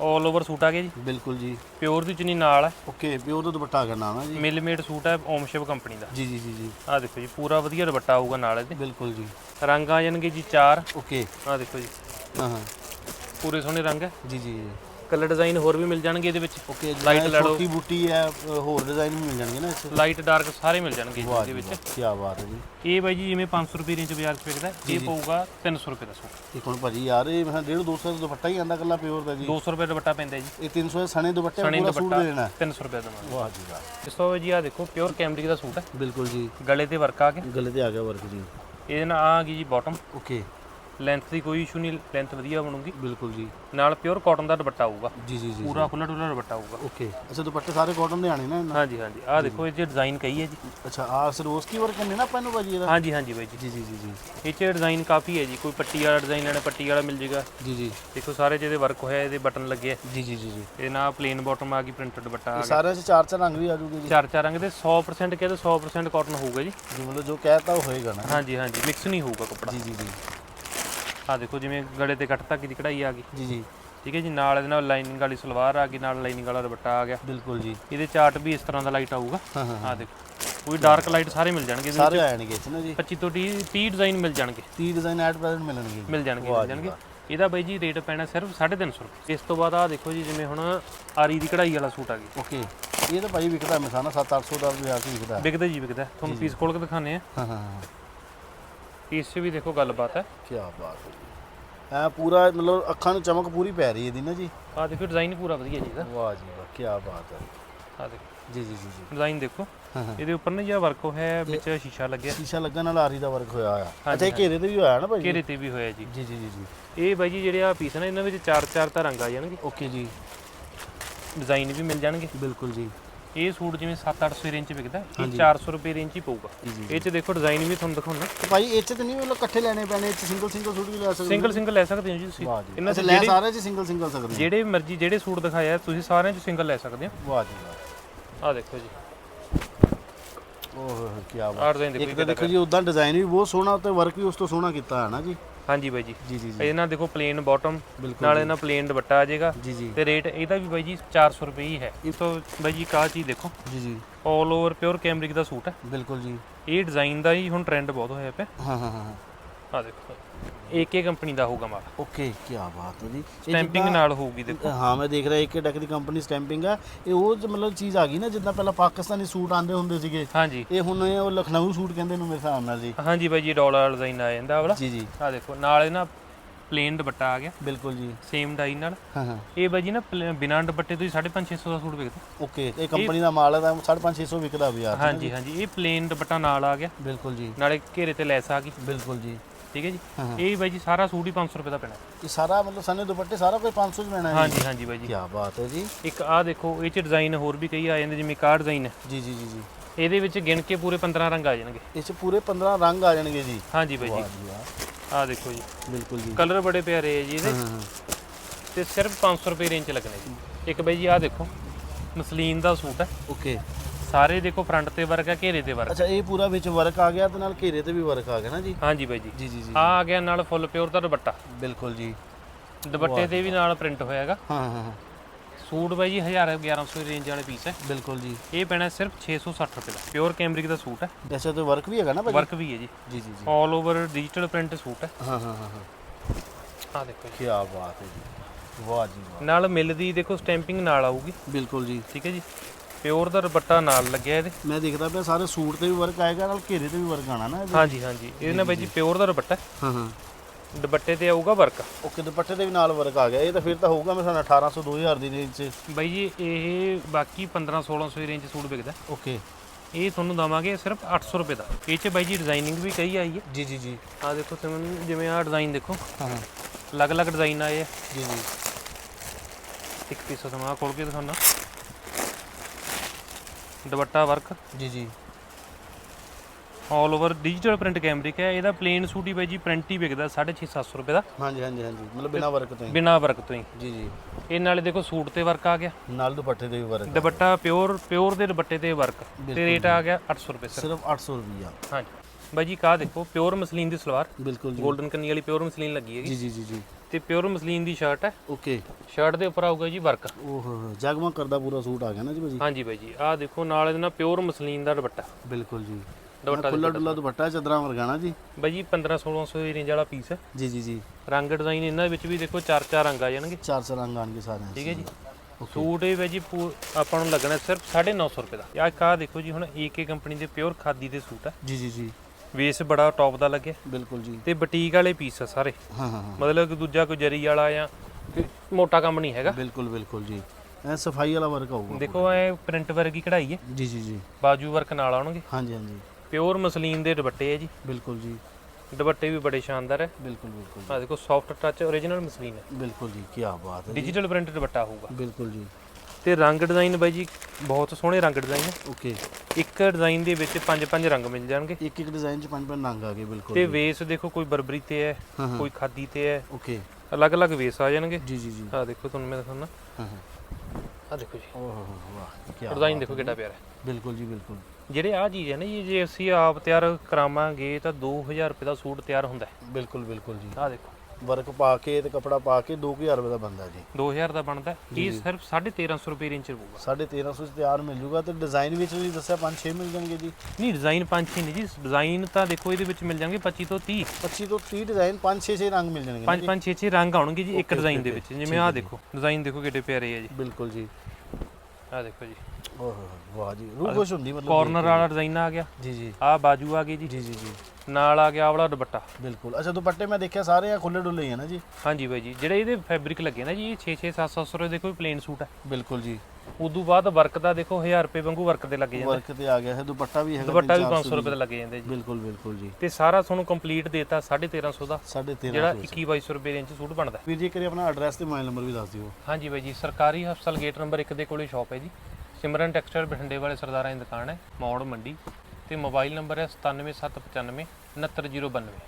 Speaker 2: 올 ਓਵਰ ਸੂਟ ਆ ਗਿਆ ਜੀ?
Speaker 1: ਬਿਲਕੁਲ ਜੀ।
Speaker 2: ਪਿਓਰ ਦੀ ਚੁੰਨੀ ਨਾਲ ਹੈ
Speaker 1: ਓਕੇ ਪਿਓਰ ਦਾ ਦੁਪੱਟਾ ਆ ਗਿਆ ਨਾ ਜੀ
Speaker 2: ਮਿਲ ਮੇਡ ਸੂਟ ਹੈ ਓਮਸ਼ਿਵ ਕੰਪਨੀ ਦਾ।
Speaker 1: ਜੀ ਜੀ ਜੀ ਜੀ।
Speaker 2: ਆ ਦੇਖੋ ਜੀ ਪੂਰਾ ਵਧੀਆ ਦੁਪੱਟਾ ਆਊਗਾ ਨਾਲ ਇਹਦੇ।
Speaker 1: ਬਿਲਕੁਲ ਜੀ।
Speaker 2: ਰੰਗ ਆ ਜਾਣਗੇ ਜੀ ਚਾਰ।
Speaker 1: ਓਕੇ
Speaker 2: ਆ ਦੇਖੋ ਜੀ।
Speaker 1: ਹਾਂ ਹਾਂ।
Speaker 2: ਪੂਰੇ ਸੋਹਣੇ ਰੰਗ ਹੈ
Speaker 1: ਜੀ ਜੀ।
Speaker 2: ਕਲਰ ਡਿਜ਼ਾਈਨ ਹੋਰ ਵੀ ਮਿਲ ਜਾਣਗੇ ਇਹਦੇ ਵਿੱਚ।
Speaker 1: ਓਕੇ ਲਾਈਟ
Speaker 2: ਲੈ ਲਓ।
Speaker 1: ਛੋਟੀ ਬੂਟੀ ਹੈ ਅ, ਹੋਰ ਡਿਜ਼ਾਈਨ ਵੀ ਮਿਲ ਜਾਣਗੇ ਨਾ ਇਸ
Speaker 2: ਲਾਈਟ ਡਾਰਕ ਸਾਰੇ ਮਿਲ ਜਾਣਗੇ ਜੀ ਇਹਦੇ ਵਿੱਚ।
Speaker 1: ਕੀ ਬਾਤ ਹੈ ਜੀ।
Speaker 2: ਇਹ ਬਾਈ ਜੀ ਜਿਵੇਂ 500 ਰੁਪਏ ਰੇਂਜ ਬਾਜ਼ਾਰ 'ਚ ਵਿਕਦਾ ਇਹ ਪਊਗਾ 300 ਰੁਪਏ ਦਾ ਸੂਟ।
Speaker 1: ਇਹ ਹੁਣ ਭਾਜੀ ਯਾਰ ਇਹ ਮੈਂ 1.5 200 ਦਾ ਦੁਪੱਟਾ ਹੀ ਆਂਦਾ ਕੱਲਾ ਪਿਓਰ ਦਾ ਜੀ।
Speaker 2: 200 ਰੁਪਏ ਦੁਪੱਟਾ ਪੈਂਦਾ ਜੀ।
Speaker 1: ਇਹ 300 ਦੇ ਸਣੇ ਦੁਪੱਟੇ
Speaker 2: ਸਣੇ
Speaker 1: ਪੂਰਾ ਸੂਟ
Speaker 2: ਦੁਪੱਟਾ
Speaker 1: ਦੇ ਦੇਣਾ।
Speaker 2: 300 ਰੁਪਏ ਦਾ ਦਵਾਂਗੇ
Speaker 1: ਵਾਹ ਜੀ ਵਾਹ।
Speaker 2: ਇਸ ਤੋਂ ਬਾਅਦ ਜੀ ਆ ਦੇਖੋ ਪਿਓਰ ਕੈਮਰਿਕ ਦਾ ਸੂਟ ਹੈ।
Speaker 1: ਬਿਲਕੁਲ ਜੀ।
Speaker 2: ਗਲੇ ਤੇ ਵਰਕ ਆ ਗਿਆ।
Speaker 1: ਗਲੇ ਤੇ ਆ ਗਿਆ ਵਰਕ ਜੀ।
Speaker 2: ਇਹਦੇ ਨਾਲ ਆ ਗਈ ਜੀ ਬਾਟਮ
Speaker 1: ਓਕੇ
Speaker 2: ਲੈਂਥ ਦੀ ਕੋਈ ਇਸ਼ੂ ਨਹੀਂ ਲੈਂਥ ਵਧੀਆ ਬਣੂਗੀ।
Speaker 1: ਬਿਲਕੁਲ ਜੀ।
Speaker 2: ਨਾਲ ਪਿਓਰ ਕਾਟਨ ਦਾ ਦੁਪੱਟਾ ਆਊਗਾ
Speaker 1: ਜੀ ਜੀ ਜੀ
Speaker 2: ਪੂਰਾ ਖੁੱਲਾ ਡੁੱਲਾ ਦੁਪੱਟਾ ਆਊਗਾ
Speaker 1: ਓਕੇ। ਅੱਛਾ ਦੁਪੱਟੇ ਸਾਰੇ ਕਾਟਨ ਦੇ ਆਣੇ ਨਾ ਇਹਨਾਂ
Speaker 2: ਹਾਂਜੀ ਹਾਂਜੀ। ਆ ਦੇਖੋ ਇਹ 'ਚ ਡਿਜ਼ਾਈਨ ਕਈ ਹੈ ਜੀ।
Speaker 1: ਅੱਛਾ ਆ ਸਰੋਸ ਕੀ ਵਰਕ ਨੇ ਨਾ ਆਪਾਂ ਨੂੰ ਭਾਜੀ ਇਹਦਾ?
Speaker 2: ਹਾਂਜੀ ਹਾਂਜੀ ਬਾਈ ਜੀ।
Speaker 1: ਜੀ ਜੀ ਜੀ ਜੀ।
Speaker 2: ਇਹ 'ਚ ਡਿਜ਼ਾਈਨ ਕਾਫੀ ਹੈ ਜੀ। ਕੋਈ ਪੱਟੀ ਵਾਲਾ ਡਿਜ਼ਾਈਨ ਲੈਣਾ ਪੱਟੀ ਵਾਲਾ ਮਿਲ ਜੇਗਾ।
Speaker 1: ਜੀ ਜੀ।
Speaker 2: ਦੇਖੋ ਸਾਰੇ ਜਿਹਦੇ ਵਰਕ ਹੋਇਆ ਇਹਦੇ ਬਟਨ ਲੱਗੇ ਆ।
Speaker 1: ਜੀ ਜੀ ਜੀ ਜੀ।
Speaker 2: ਇਹ ਨਾਲ ਪਲੇਨ ਬਾਟਮ ਆ ਗਈ ਪ੍ਰਿੰਟਡ ਦੁਪੱਟਾ ਆ ਗਿਆ।
Speaker 1: ਸਾਰਿਆਂ 'ਚ ਚਾਰ ਚਾਰ ਰੰਗ ਵੀ ਆ ਜੂਗੇ ਜੀ।
Speaker 2: ਚਾਰ ਚਾਰ ਰੰਗ ਦੇ 100% ਕਹਿੰਦੇ 100% ਕਾਟਨ ਹੋਊਗਾ ਜੀ।
Speaker 1: ਜੀ ਮਤਲਬ ਜੋ ਕਹਿਤਾ ਉਹ ਹੋਏਗਾ ਨਾ।
Speaker 2: ਹਾਂਜੀ ਹਾਂਜੀ। ਮਿਕਸ ਨਹੀਂ ਹੋਊਗਾ ਕੱਪੜਾ।
Speaker 1: ਜੀ ਜੀ ਜੀ।
Speaker 2: ਆ ਦੇਖੋ ਜਿਵੇਂ ਗਲੇ ਤੇ ਕੱਟ ਤੱਕ ਦੀ ਕਢਾਈ ਆ ਗਈ।
Speaker 1: ਜੀ ਜੀ।
Speaker 2: ਠੀਕ ਹੈ ਜੀ ਨਾਲ ਇਹਦੇ ਨਾਲ ਲਾਈਨਿੰਗ ਵਾਲੀ ਸਲਵਾਰ ਆ ਗਈ ਨਾਲ ਲਾਈਨਿੰਗ ਵਾਲਾ ਦੁਪੱਟਾ ਆ ਗਿਆ।
Speaker 1: ਬਿਲਕੁਲ ਜੀ।
Speaker 2: ਇਹਦੇ ਚਾਰਟ ਵੀ ਇਸ ਤਰ੍ਹਾਂ ਦਾ ਲਾਈਟ ਆਊਗਾ।
Speaker 1: ਹਾਂ ਹਾਂ
Speaker 2: ਆ ਦੇਖੋ ਕੋਈ ਡਾਰਕ ਲਾਈਟ ਸਾਰੇ ਮਿਲ ਜਾਣਗੇ
Speaker 1: ਸਾਰੇ ਆਣਗੇ ਇਸ ਨਾ ਜੀ।
Speaker 2: 25 ਤੋਂ 30 30 ਡਿਜ਼ਾਈਨ ਮਿਲ ਜਾਣਗੇ।
Speaker 1: 30 ਡਿਜ਼ਾਈਨ ਐਟ ਪ੍ਰੈਜ਼ੈਂਟ ਮਿਲਣਗੇ
Speaker 2: ਮਿਲ ਜਾਣਗੇ ਮਿਲ ਜਾਣਗੇ। ਇਹਦਾ ਬਾਈ ਜੀ ਰੇਟ ਪੈਣਾ ਸਿਰਫ 350 ਰੁਪਏ। ਇਸ ਤੋਂ ਬਾਅਦ ਆ ਦੇਖੋ ਜੀ ਜਿਵੇਂ ਹੁਣ ਆਰੀ ਦੀ ਕਢਾਈ ਵਾਲਾ ਸੂਟ ਆ ਗਿਆ।
Speaker 1: ਓਕੇ। ਇਹ ਤਾਂ ਭਾਈ ਵਿਕਦਾ ਮਿਸਾਨਾ 7-800 ਦਾ ਵੀ ਆ ਕੇ ਵਿਕਦਾ।
Speaker 2: ਵਿਕਦਾ ਜੀ ਵਿਕਦਾ। ਤੁਹਾਨੂੰ ਪੀਸ ਖੋਲ ਕੇ ਦਿਖਾਣੇ ਆ
Speaker 1: ਹਾਂ ਹਾਂ।
Speaker 2: 'ਚ ਵੀ ਦੇਖੋ ਗੱਲਬਾਤ ਹੈ।
Speaker 1: ਕੀ ਬਾਤ ਹੈ ਐ ਪੂਰਾ ਮਤਲਬ ਅੱਖਾਂ ਨੂੰ ਚਮਕ ਪੂਰੀ ਪੈ ਰਹੀ ਹੈ ਇਹਦੀ ਨਾ ਜੀ।
Speaker 2: ਆ ਦੇਖੋ ਡਿਜ਼ਾਈਨ ਪੂਰਾ ਵਧੀਆ ਜੀ ਇਹਦਾ।
Speaker 1: ਵਾਹ ਜੀ ਵਾਹ ਕੀ ਬਾਤ ਹੈ।
Speaker 2: ਆ ਦੇਖੋ।
Speaker 1: ਜੀ ਜੀ ਜੀ ਜੀ।
Speaker 2: ਡਿਜ਼ਾਈਨ ਦੇਖੋ। ਇਹਦੇ ਉੱਪਰ ਨਾ ਜਿਹੜਾ ਵਰਕ ਹੋਇਆ ਹੈ, ਵਿੱਚ ਸ਼ੀਸ਼ਾ ਲੱਗਿਆ।
Speaker 1: ਸ਼ੀਸ਼ਾ ਲੱਗਣ ਨਾਲ ਆਰੀ ਦਾ ਵਰਕ ਹੋਇਆ ਆ ਅੱਛਾ ਇਹ ਘੇਰੇ ਤੇ ਵੀ ਹੋਇਆ ਨਾ ਭਾਈ?
Speaker 2: ਘੇਰੇ ਤੇ ਵੀ ਹੋਇਆ ਜੀ।
Speaker 1: ਜੀ ਜੀ ਜੀ
Speaker 2: ਇਹ ਬਾਈ ਜੀ ਜਿਹੜੇ ਆ ਪੀਸ ਨੇ ਇਹਨਾਂ ਵਿੱਚ ਚਾਰ ਚਾਰ ਤਾਂ ਰੰਗ ਆ ਜਾਣਗੇ।
Speaker 1: ਓਕੇ ਜੀ।
Speaker 2: ਡਿਜ਼ਾਈਨ ਵੀ ਮਿਲ ਜਾਣਗੇ।
Speaker 1: ਬਿਲਕੁਲ ਜੀ।
Speaker 2: ਇਹ ਸੂਟ ਜਿਵੇਂ 7-800 ਰੇਂਜ 'ਚ ਵਿਕਦਾ ਇਹ 400 ਰੁਪਏ ਰੇਂਜ 'ਚ ਹੀ ਪਊਗਾ। ਇਹ 'ਚ ਦੇਖੋ ਡਿਜ਼ਾਈਨ ਵੀ ਤੁਹਾਨੂੰ ਦਿਖਾਉਣਾ।
Speaker 1: ਤੇ ਭਾਈ ਇਹ ਚ ਤੇ ਨਹੀਂ ਮਤਲਬ ਇਕੱਠੇ ਲੈਣੇ ਪੈਣੇ ਇਹ ਚ ਸਿੰਗਲ ਸਿੰਗਲ ਸੂਟ ਵੀ ਲੈ ਸਕਦੇ
Speaker 2: ਸਿੰਗਲ ਸਿੰਗਲ ਲੈ ਸਕਦੇ ਹੋ ਜੀ ਤੁਸੀਂ।
Speaker 1: ਵਾਹ ਜੀ।
Speaker 2: ਇਹਨਾਂ ਚ
Speaker 1: ਲੈ
Speaker 2: ਜਿਹੜੇ
Speaker 1: ਸਾਰੇ ਚ ਸਿੰਗਲ ਸਿੰਗਲ ਸਕਦੇ ਹੋ।
Speaker 2: ਜਿਹੜੇ ਮਰਜ਼ੀ ਜਿਹੜੇ ਸੂਟ ਦਿਖਾਇਆ ਤੁਸੀਂ ਸਾਰਿਆਂ 'ਚ ਸਿੰਗਲ ਲੈ ਸਕਦੇ
Speaker 1: ਵਾਹ ਜੀ ਵਾਹ।
Speaker 2: ਹੋ ਆ ਦੇਖੋ ਜੀ।
Speaker 1: ਓਹ ਕੀ
Speaker 2: ਦੇਖੋ
Speaker 1: ਇੱਕ ਦੇਖੋ ਜੀ ਉਦਾਂ ਡਿਜ਼ਾਈਨ ਵੀ ਬਹੁਤ ਸੋਹਣਾ ਤੇ ਵਰਕ ਵੀ ਉਸ ਤੋਂ ਸੋਹਣਾ ਕੀਤਾ ਹੈ ਨਾ ਜੀ।
Speaker 2: ਹਾਂਜੀ ਬਾਈ ਜੀ।
Speaker 1: ਜੀ ਜੀ ਜੀ।
Speaker 2: ਇਹਦੇ ਨਾਲ ਦੇਖੋ ਪਲੇਨ ਬਾਟਮ
Speaker 1: ਬਿਲਕੁਲ
Speaker 2: ਨਾਲ ਇਹਨਾਂ ਪਲੇਨ ਦੁਪੱਟਾ ਆ ਜਾਏਗਾ।
Speaker 1: ਜੀ ਜੀ।
Speaker 2: ਤੇ ਰੇਟ ਇਹਦਾ ਵੀ ਬਾਈ ਜੀ 400 ਰੁਪਏ ਹੀ ਹੈ। ਇਸ ਤੋਂ ਬਾਈ ਜੀ ਕਾ ਚੀਜ਼ ਦੇਖੋ।
Speaker 1: ਜੀ ਜੀ।
Speaker 2: 올 ਓਵਰ ਪਿਓਰ ਕੈਮਰਿਕ ਦਾ ਸੂਟ ਹੈ।
Speaker 1: ਬਿਲਕੁਲ ਜੀ।
Speaker 2: ਇਹ ਡਿਜ਼ਾਈਨ ਦਾ ਹੀ ਹੁਣ ਟ੍ਰੈਂਡ ਬਹੁਤ ਹੋਇਆ ਪਿਆ।
Speaker 1: ਹਾਂ ਹਾਂ ਹਾਂ
Speaker 2: ਆ ਦੇਖੋ। ਏਕੇ ਕੰਪਨੀ ਦਾ ਹੋਊਗਾ ਮਾਲ।
Speaker 1: ਓਕੇ ਕੀ ਬਾਤ ਹੈ ਜੀ। ਇਹ
Speaker 2: ਸਟੈਂਪਿੰਗ
Speaker 1: ਜਿੱਦਾਂ-
Speaker 2: ਨਾਲ ਹੋਊਗੀ ਦੇਖੋ।
Speaker 1: ਹਾਂ ਮੈਂ ਦੇਖ ਰਿਹਾ ਇੱਕ ਡੈਕ ਦੀ ਕੰਪਨੀ ਸਟੈਂਪਿੰਗ ਆ। ਇਹ ਉਹ ਜ- ਮਤਲਬ ਚੀਜ਼ ਆ ਗਈ ਨਾ ਜਿੱਦਾਂ ਪਹਿਲਾਂ ਪਾਕਿਸਤਾਨੀ ਸੂਟ ਆਂਦੇ ਹੁੰਦੇ ਸੀਗੇ।
Speaker 2: ਹਾਂਜੀ।
Speaker 1: ਇਹ ਹੁਣ ਇਹ ਉਹ ਲਖਨਊ ਸੂਟ ਕਹਿੰਦੇ ਨੂੰ ਮੇਰੇ ਹਿਸਾਬ ਨਾਲ ਜੀ।
Speaker 2: ਹਾਂਜੀ ਬਾਈ ਜੀ ਡਾਲਰ ਡਿਜ਼ਾਈਨ ਆ ਜਾਂਦਾ ਵਾਲਾ।
Speaker 1: ਜੀ ਜੀ।
Speaker 2: ਆ ਦੇਖੋ ਨਾਲ ਇਹ ਨਾ ਪਲੇਨ ਦੁਪੱਟਾ ਆ ਗਿਆ।
Speaker 1: ਬਿਲਕੁਲ ਜੀ।
Speaker 2: ਸੇਮ ਡਾਈ ਨਾਲ।
Speaker 1: ਹਾਂ ਹਾਂ।
Speaker 2: ਇਹ ਬਾਈ ਜੀ ਨਾ ਪਲ- ਬਿਨਾਂ ਦੁਪੱਟੇ ਤੋਂ ਹੀ 550 600 ਦਾ ਸੂਟ ਵਿਕਦਾ।
Speaker 1: ਓਕੇ ਇਹ ਕੰਪਨੀ ਦਾ ਮਾਲ ਹੈ ਤਾਂ 550 600 ਵਿਕਦਾ ਵੀ ਯਾਰ
Speaker 2: ਹਾਂਜੀ ਹਾਂਜੀ। ਇਹ ਪਲੇਨ ਦੁਪੱਟਾ ਨਾਲ ਆ ਗਿਆ।
Speaker 1: ਬਿਲਕੁਲ ਜੀ।
Speaker 2: ਨਾਲੇ ਘੇਰੇ ਤੇ ਲੈਸ ਆ ਗਈ।
Speaker 1: ਬਿਲਕੁਲ ਜੀ।
Speaker 2: ਠੀਕ ਹੈ ਜੀ। ਇਹ ਬਾਈ ਜੀ ਸਾਰਾ ਸੂਟ ਹੀ 500 ਰੁਪਏ ਦਾ ਪੈਣਾ।
Speaker 1: ਇਹ ਸਾਰਾ ਮਤਲਬ ਸਨੇ ਦੁਪੱਟੇ ਸਾਰਾ ਕੋਈ 500 ਚ ਪੈਣਾ ਹੈ
Speaker 2: ਹਾਂਜੀ ਹਾਂਜੀ ਬਾਈ ਜੀ।
Speaker 1: ਕੀ ਬਾਤ ਹੈ ਜੀ।
Speaker 2: ਇੱਕ ਆ ਦੇਖੋ ਇਹ ਚ ਡਿਜ਼ਾਈਨ ਹੋਰ ਵੀ ਕਈ ਆ ਜਾਂਦੇ ਜਿਵੇਂ ਕਾਰ ਡਿਜ਼ਾਈਨ ਹੈ।
Speaker 1: ਜੀ ਜੀ ਜੀ ਜੀ।
Speaker 2: ਇਹਦੇ ਵਿੱਚ ਗਿਣ ਕੇ ਪੂਰੇ 15 ਰੰਗ ਆ ਜਾਣਗੇ।
Speaker 1: ਚ ਪੂਰੇ 15 ਰੰਗ ਆ ਜਾਣਗੇ ਜੀ।
Speaker 2: ਹਾਂਜੀ ਬਾਈ ਜੀ। ਆ ਦੇਖੋ ਜੀ।
Speaker 1: ਬਿਲਕੁਲ ਜੀ।
Speaker 2: ਕਲਰ ਬੜੇ ਪਿਆਰੇ ਹੈ ਜੀ ਇਹਦੇ। ਤੇ ਸਿਰਫ 500 ਰੁਪਏ ਰੇਂਜ ਚ ਲੱਗਣੇ ਜੀ। ਇੱਕ ਬਾਈ ਜੀ ਆ ਦੇਖੋ ਮਸਲੀਨ ਦਾ ਸੂਟ ਹੈ।
Speaker 1: ਓਕੇ।
Speaker 2: ਸਾਰੇ ਦੇਖੋ ਫਰੰਟ ਤੇ ਵਰਕ ਹੈ ਘੇਰੇ ਤੇ ਵਰਕ
Speaker 1: ਅੱਛਾ ਇਹ ਪੂਰਾ ਵਿੱਚ ਵਰਕ ਆ ਗਿਆ ਤੇ ਨਾਲ ਘੇਰੇ ਤੇ ਵੀ ਵਰਕ ਆ ਗਿਆ ਨਾ ਜੀ?
Speaker 2: ਹਾਂਜੀ ਬਾਈ ਜੀ।
Speaker 1: ਜੀ ਜੀ ਜੀ।
Speaker 2: ਆ ਆ ਗਿਆ ਨਾਲ ਫੁੱਲ ਪਿਓਰ ਦਾ ਦੁਪੱਟਾ।
Speaker 1: ਬਿਲਕੁਲ ਜੀ।
Speaker 2: ਦੁਪੱਟੇ ਤੇ ਵੀ ਨਾਲ ਪ੍ਰਿੰਟ ਹੋਇਆਗਾ
Speaker 1: ਹਾਂ ਹਾਂ ਹਾਂ।
Speaker 2: ਸੂਟ ਬਾਈ ਜੀ 1000 1100 ਰੇਂਜ ਵਾਲੇ ਪੀਸ ਹੈ।
Speaker 1: ਬਿਲਕੁਲ ਜੀ।
Speaker 2: ਇਹ ਪੈਣਾ ਸਿਰਫ 660 ਰੁਪਏ ਦਾ। ਪਿਓਰ ਕੈਮਰਿਕ ਦਾ ਸੂਟ ਹੈ।
Speaker 1: ਵੈਸੇ ਤੇ ਵਰਕ ਵੀ ਹੈਗਾ ਨਾ ਭਾਜੀ?
Speaker 2: ਵਰਕ ਵੀ ਹੈ ਜੀ।
Speaker 1: ਜੀ ਜੀ ਜੀ।
Speaker 2: All over digital print suit ਹੈ।
Speaker 1: ਹਾਂ ਹਾਂ ਹਾਂ ਹਾਂ।
Speaker 2: ਆ ਦੇਖੋ ਜੀ।
Speaker 1: ਕੀ ਬਾਤ ਹੈ ਜੀ। ਵਾਹ ਜੀ ਵਾਹ।
Speaker 2: ਨਾਲ ਮਿਲ ਦੀ ਦੇਖੋ ਸਟੈਂਪਿੰਗ ਨਾਲ ਆਊਗੀ।
Speaker 1: ਬਿਲਕੁਲ ਜੀ।
Speaker 2: ਠੀਕ ਹੈ ਜੀ। ਪਿਓਰ ਦਾ ਦੁਪੱਟਾ ਨਾਲ ਲੱਗਿਆ ਇਹਦੇ।
Speaker 1: ਮੈਂ ਦੇਖਦਾ ਪਿਆ ਸਾਰੇ ਸੂਟ ਤੇ ਵੀ ਵਰਕ ਆਏਗਾ ਨਾਲ ਘੇਰੇ ਤੇ ਵੀ ਵਰਕ ਆਣਾ ਨਾ ਇਹਦੇ।
Speaker 2: ਹਾਂਜੀ ਹਾਂਜੀ। ਇਹਦੇ ਨਾਲ ਬਾਈ ਜੀ ਪਿਓਰ ਦਾ ਦੁਪੱਟਾ। ਹੈ।
Speaker 1: ਹਾਂ। ਹਾਂ
Speaker 2: ਦੁਪੱਟੇ ਤੇ ਆਊਗਾ ਵਰਕ
Speaker 1: ਓਕੇ ਦੁਪੱਟੇ ਤੇ ਵੀ ਨਾਲ ਵਰਕ ਆ ਗਿਆ। ਇਹ ਤਾਂ ਫਿਰ ਤਾਂ ਹੋਊਗਾ ਮੇਰੇ ਸਾਡਾ 1800 2000 ਦੀ ਰੇਂਜ 'ਚ।
Speaker 2: ਬਾਈ ਜੀ ਇਹ ਬਾਕੀ 15 1600 ਰੇਂਜ ਸੂਟ ਵਿਕਦਾ।
Speaker 1: ਓਕੇ।
Speaker 2: ਇਹ ਤੁਹਾਨੂੰ ਦਵਾਂਗੇ ਸਿਰਫ 800 ਰੁਪਏ ਦਾ। ਇਹ ਚ ਬਾਈ ਜੀ ਡਿਜ਼ਾਈਨਿੰਗ ਵੀ ਕਈ ਆਈ ਹੈ।
Speaker 1: ਜੀ ਜੀ ਜੀ।
Speaker 2: ਆ ਦੇਖੋ ਤੁਹਾਨੂੰ ਜਿਵੇਂ ਆ ਡਿਜ਼ਾਈਨ ਦੇਖੋ।
Speaker 1: ਹਾਂ ਹਾਂ।
Speaker 2: ਅਲੱਗ-ਅਲੱਗ ਡਿਜ਼ਾਈਨ ਆਏ ਆ।
Speaker 1: ਜੀ ਜੀ।
Speaker 2: ਇੱਕ ਪੀਸ ਤੁਹਾਨੂੰ ਆਹ ਖੋਲ ਕੇ ਦਿਖਾਉਣਾ। ਦੁਪੱਟਾ ਵਰਕ।
Speaker 1: ਜੀ ਜੀ।
Speaker 2: All over digital print cambric ਹੈ ਇਹਦਾ ਪਲੇਨ ਸੂਟ ਹੀ ਬਾਈ ਜੀ ਪ੍ਰਿੰਟ ਹੀ ਵਿਕਦਾ 650 700 ਰੁਪਏ ਦਾ।
Speaker 1: ਹਾਂਜੀ ਹਾਂਜੀ ਹਾਂਜੀ। ਮਤਲਬ ਬਿਨਾ ਵਰਕ ਤੋਂ ਹੀ।
Speaker 2: ਬਿਨਾ ਵਰਕ ਤੋਂ ਹੀ।
Speaker 1: ਜੀ ਜੀ।
Speaker 2: ਇਹ ਨਾਲੇ ਦੇਖੋ ਸੂਟ ਤੇ ਵਰਕ ਆ ਗਿਆ।
Speaker 1: ਨਾਲ ਦੁਪੱਟੇ ਦੇ ਵੀ ਵਰਕ
Speaker 2: ਦੁਪੱਟਾ ਪਿਓਰ ਪਿਓਰ ਦੇ ਦੁਪੱਟੇ ਤੇ ਵਰਕ ਤੇ ਰੇਟ ਆ ਗਿਆ 800 ਰੁਪਏ ਸਿਰ
Speaker 1: ਸਿਰਫ 800 ਰੁਪਈਆ
Speaker 2: ਹਾਂਜੀ। ਬਾਈ ਜੀ ਕਾ ਦੇਖੋ ਪਿਓਰ ਮਸਲੀਨ ਦੀ ਸਲਵਾਰ।
Speaker 1: ਬਿਲਕੁਲ ਜੀ।
Speaker 2: 골ਡਨ ਕੰਨੀ ਵਾਲੀ ਪਿਓਰ ਮਸਲੀਨ ਲੱਗੀ ਹੈਗੀ।
Speaker 1: ਜੀ ਜੀ ਜੀ ਜੀ।
Speaker 2: ਤੇ ਪਿਓਰ ਮਸਲੀਨ ਦੀ ਸ਼ਰਟ ਹੈ।
Speaker 1: ਓਕੇ
Speaker 2: ਸ਼ਰਟ ਦੇ ਉੱਪਰ ਆਊਗਾ ਜੀ ਵਰਕ।
Speaker 1: ਓਹ ਜਗਮਗ ਕਰਦਾ ਪੂਰਾ ਸੂਟ ਆ ਗਿਆ ਨਾ ਜੀ ਭਾਜੀ?
Speaker 2: ਹਾਂਜੀ ਬਾਈ ਜੀ ਆਹ ਦੇਖੋ ਨਾਲ ਇਹਦੇ ਨਾਲ ਪਿਓਰ ਮਸਲੀਨ ਦਾ ਦੁਪੱਟਾ।
Speaker 1: ਬਿਲਕੁਲ ਜੀ।
Speaker 2: ਦੁਪੱਟਾ
Speaker 1: ਖੁੱਲਾ ਡੁੱਲਾ ਦੁਪੱਟਾ ਚਦਰਾਂ ਵਰਗਾਣਾ ਜੀ?
Speaker 2: ਬਾਈ ਜੀ 15 1600 ਦੀ ਰੇਂਜ ਵਾਲਾ ਪੀਸ ਹੈ।
Speaker 1: ਜੀ ਜੀ ਜੀ।
Speaker 2: ਰੰਗ ਡਿਜ਼ਾਈਨ ਇਹਨਾਂ ਵਿੱਚ ਵੀ ਦੇਖੋ ਚਾਰ ਚਾਰ ਰੰਗ ਆ ਜਾਣਗੇ।
Speaker 1: ਚਾਰ ਚਾਰ ਰੰਗ ਆਣਗੇ ਸਾਰੇ
Speaker 2: ਠੀਕ ਹੈ ਜੀ। ਸੂਟ ਇਹ ਹੈ ਜੀ ਆਪਾਂ ਨੂੰ ਲੱਗਣਾ ਸਿਰਫ 950 ਰੁਪਏ ਦਾ। ਆਹ ਕਾ ਦੇਖੋ ਜੀ ਹੁਣ ਏਕੇ ਕੰਪਨੀ ਦੇ ਪਿਓਰ ਖਾਦੀ ਦੇ ਸੂਟ ਆ
Speaker 1: ਜੀ ਜੀ ਜੀ।
Speaker 2: ਵੇਸ ਬੜਾ ਟੌਪ ਦਾ ਲੱਗਿਆ
Speaker 1: ਬਿਲਕੁਲ ਜੀ।
Speaker 2: ਤੇ ਬੁਟੀਕ ਵਾਲੇ ਪੀਸ ਆ ਸਾਰੇ।
Speaker 1: ਹਾਂ ਹਾਂ ਹਾਂ।
Speaker 2: ਮਤਲਬ ਕਿ ਦੂਜਾ ਕੋਈ ਜਰੀ ਵਾਲਾ ਜਾਂ ਕੋਈ ਮੋਟਾ ਕੰਮ ਨਹੀਂ ਹੈਗਾ।
Speaker 1: ਬਿਲਕੁਲ ਬਿਲਕੁਲ ਜੀ। ਐ ਸਫ਼ਾਈ ਵਾਲਾ ਵਰਕ ਆਊਗਾ
Speaker 2: ਦੇਖੋ ਐ ਪ੍ਰਿੰਟ ਵਰਗੀ ਕਢਾਈ ਹੈ।
Speaker 1: ਜੀ ਜੀ ਜੀ।
Speaker 2: ਬਾਜੂ ਵਰਕ ਨਾਲ ਆਉਣਗੇ।
Speaker 1: ਹਾਂਜੀ ਹਾਂਜੀ।
Speaker 2: ਪਿਓਰ ਮਸਲੀਨ ਦੇ ਦੁਪੱਟੇ ਹੈ ਜੀ।
Speaker 1: ਬਿਲਕੁਲ ਜੀ।
Speaker 2: ਦੁਪੱਟੇ ਵੀ ਬੜੇ ਸ਼ਾਨਦਾਰ ਹੈ।
Speaker 1: ਬਿਲਕੁਲ ਬਿਲਕੁਲ
Speaker 2: ਆ ਦੇਖੋ ਸੌਫਟ ਟੱਚ origignal ਮਸਲੀਨ ਹੈ।
Speaker 1: ਬਿਲਕੁਲ ਜੀ ਕੀ ਬਾਤ ਹੈ ਜੀ।
Speaker 2: ਡਿਜੀਟਲ ਪ੍ਰਿੰਟ ਦੁਪੱਟਾ ਹੋਊਗਾ।
Speaker 1: ਬਿਲਕੁਲ ਜੀ।
Speaker 2: ਤੇ ਰੰਗ ਡਿਜ਼ਾਈਨ ਬਾਈ ਜੀ ਬਹੁਤ ਸੋਹਣੇ ਰੰਗ ਡਿਜ਼ਾਈਨ ਹੈ
Speaker 1: ਓਕੇ
Speaker 2: ਇੱਕ ਡਿਜ਼ਾਈਨ ਦੇ ਵਿੱਚ ਪੰਜ ਪੰਜ ਰੰਗ ਮਿਲ ਜਾਣਗੇ।
Speaker 1: ਇੱਕ ਇੱਕ ਡਿਜ਼ਾਈਨ ਚ ਪੰਜ ਪੰਜ ਰੰਗ ਆ ਗਏ ਬਿਲਕੁਲ
Speaker 2: ਤੇ ਵੇਸ ਦੇਖੋ ਕੋਈ ਬਰਬਰੀ ਤੇ ਹੈ ਕੋਈ ਖਾਦੀ ਤੇ ਹੈ।
Speaker 1: ਓਕੇ
Speaker 2: ਅਲੱਗ-ਅਲੱਗ ਵੇਸ ਆ ਜਾਣਗੇ।
Speaker 1: ਜੀ ਜੀ ਜੀ।
Speaker 2: ਆ ਦੇਖੋ ਤੁਹਾਨੂੰ ਮੈਂ ਦਿਖਾਉਣਾ
Speaker 1: ਹਾਂ ਹਾਂ।
Speaker 2: ਆ ਦੇਖੋ ਜੀ।
Speaker 1: ਓਹ ਹੋ ਹੋ ਵਾਹ ਕੀ
Speaker 2: ਡਿਜ਼ਾਈਨ ਦੇਖੋ ਕਿੱਡਾ ਪਿਆਰਾ ਹੈ।
Speaker 1: ਬਿਲਕੁਲ ਜੀ ਬਿਲਕੁਲ।
Speaker 2: ਜਿਹੜੇ ਆ ਚੀਜ਼ ਹੈ ਨਾ ਜੀ ਜੇ ਅਸੀਂ ਆਪ ਤਿਆਰ ਕਰਾਵਾਂਗੇ ਤਾਂ 2000 ਰੁਪਏ ਦਾ ਸੂਟ ਤਿਆਰ ਹੁੰਦਾ ਹੈ।
Speaker 1: ਬਿਲਕੁਲ ਬਿਲਕੁਲ ਜੀ।
Speaker 2: ਆ ਦੇਖੋ।
Speaker 1: ਵਰਕ ਪਾ ਕੇ ਤੇ ਕਪੜਾ ਪਾ ਕੇ 2000 ਰੁਪਏ ਦਾ ਬੰਦਾ ਜੀ।
Speaker 2: 2000 ਦਾ ਬਣਦਾ। ਇਹ ਸਿਰਫ 1350 ਰੁਪਏ ਰੇਂਜ ਚ ਪਊਗਾ
Speaker 1: 1350 ਚ ਤਿਆਰ ਮਿਲ ਜੂਗਾ ਤੇ ਡਿਜ਼ਾਈਨ ਵਿੱਚ ਤੁਸੀਂ ਦੱਸਿਆ 5-6 ਮਿਲ ਜਾਣਗੇ ਜੀ।
Speaker 2: ਨਹੀਂ ਡਿਜ਼ਾਈਨ ਪੰਜ ਛੇ ਨਹੀਂ ਜੀ। ਡਿਜ਼ਾਈਨ ਤਾਂ ਦੇਖੋ ਇਹਦੇ ਵਿੱਚ ਮਿਲ ਜਾਣਗੇ 25 ਤੋਂ 30
Speaker 1: 25 ਤੋਂ 30 ਡਿਜ਼ਾਈਨ 5-6 ਰੰਗ ਮਿਲ ਜਾਣਗੇ ਨਾ
Speaker 2: ਪੰਜ ਪੰਜ ਛੇ ਛੇ ਰੰਗ ਆਉਣਗੇ ਜੀ ਇੱਕ ਡਿਜ਼ਾਈਨ ਦੇ ਵਿੱਚ। ਜਿਵੇਂ ਆਹ ਦੇਖੋ ਡਿਜ਼ਾਈਨ ਦੇਖੋ ਕਿੱਡੇ ਪਿਆਰੇ ਆ
Speaker 1: ਜੀ। ਬਿਲਕੁਲ ਜੀ।
Speaker 2: ਆਹ ਦੇਖੋ ਜੀ।
Speaker 1: ਓਹ ਹੋ ਹੋ, ਵਾਹ ਜੀ ਰੂਹ ਖੁਸ਼ ਹੁੰਦੀ ਮਤਲਬ
Speaker 2: ਕਾਰਨਰ ਵਾਲਾ ਡਿਜ਼ਾਈਨ ਆ ਗਿਆ।
Speaker 1: ਜੀ ਜੀ।
Speaker 2: ਆਹ ਬਾਜੂ ਆ ਗਈ ਜੀ।
Speaker 1: ਜੀ ਜੀ ਜੀ।
Speaker 2: ਨਾਲ ਆ ਗਿਆ ਆਹ ਵਾਲਾ ਦੁਪੱਟਾ।
Speaker 1: ਬਿਲਕੁਲ। ਅੱਛਾ ਦੁਪੱਟੇ ਮੈਂ ਦੇਖਿਆ ਸਾਰੇ ਆ ਖੁੱਲੇ ਡੁੱਲੇ ਹੀ ਆ ਨਾ ਜੀ?
Speaker 2: ਹਾਂਜੀ ਬਾਈ ਜੀ ਜਿਹੜੇ ਇਹਦੇ ਫੈਬਰਿਕ ਲੱਗੇ ਨਾ ਜੀ ਇਹ 6 6 7 700 ਰੁਪਏ ਦੇ ਕੋਈ ਪਲੇਨ ਸੂਟ ਹੈ
Speaker 1: ਬਿਲਕੁਲ ਜੀ।
Speaker 2: ਉਦੋਂ ਬਾਅਦ ਵਰਕ ਦਾ ਦੇਖੋ 1000 ਰੁਪਏ ਵਾਂਗੂ ਵਰਕ ਦੇ ਲੱਗੇ ਜਾਂਦੇ।
Speaker 1: ਵਰਕ ਤੇ ਆ ਗਿਆ ਹੈ ਦੁਪੱਟਾ ਵੀ ਹੈਗਾ
Speaker 2: ਦੁਪੱਟਾ ਵੀ
Speaker 1: 300
Speaker 2: 500 ਰੁਪਏ ਦਾ। ਲੱਗੇ ਜਾਂਦੇ ਜੀ।
Speaker 1: ਬਿਲਕੁਲ ਬਿਲਕੁਲ ਜੀ।
Speaker 2: ਤੇ ਸਾਰਾ ਤੁਹਾਨੂੰ ਕੰਪਲੀਟ ਦੇਤਾ 1350 ਦਾ।
Speaker 1: 1350
Speaker 2: ਜਿਹੜਾ 21 2200 ਰੁਪਏ ਰੇਂਜ ਚ ਸੂਟ ਬਣਦਾ। ਹੈ।
Speaker 1: ਵੀਰ ਜੀ ਕਰੀ ਆਪਣਾ ਐਡਰੈਸ ਤੇ ਮੋਬਾਈਲ ਨੰਬਰ ਵੀ ਦੱਸ ਦਿਓ।
Speaker 2: ਹਾਂਜੀ ਬਾਈ ਜੀ ਸਰਕਾਰੀ ਹਸਪਤਾਲ ਗੇਟ ਨੰਬਰ 1 ਦੇ ਕੋਲੇ ਸ਼ਾਪ ਹੈ ਜੀ। ਸਿਮਰਨ ਟੈਕਸਟਾਈਲ ਬਠਿੰਡੇ ਵਾਲੇ ਸਰਦਾਰਾਂ ਦੀ ਦੁਕਾਨ ਹੈ, ਮੌੜ ਮੰਡੀ, ਤੇ ਮੋਬਾਈਲ ਨੰਬਰ ਹੈ 97795 69092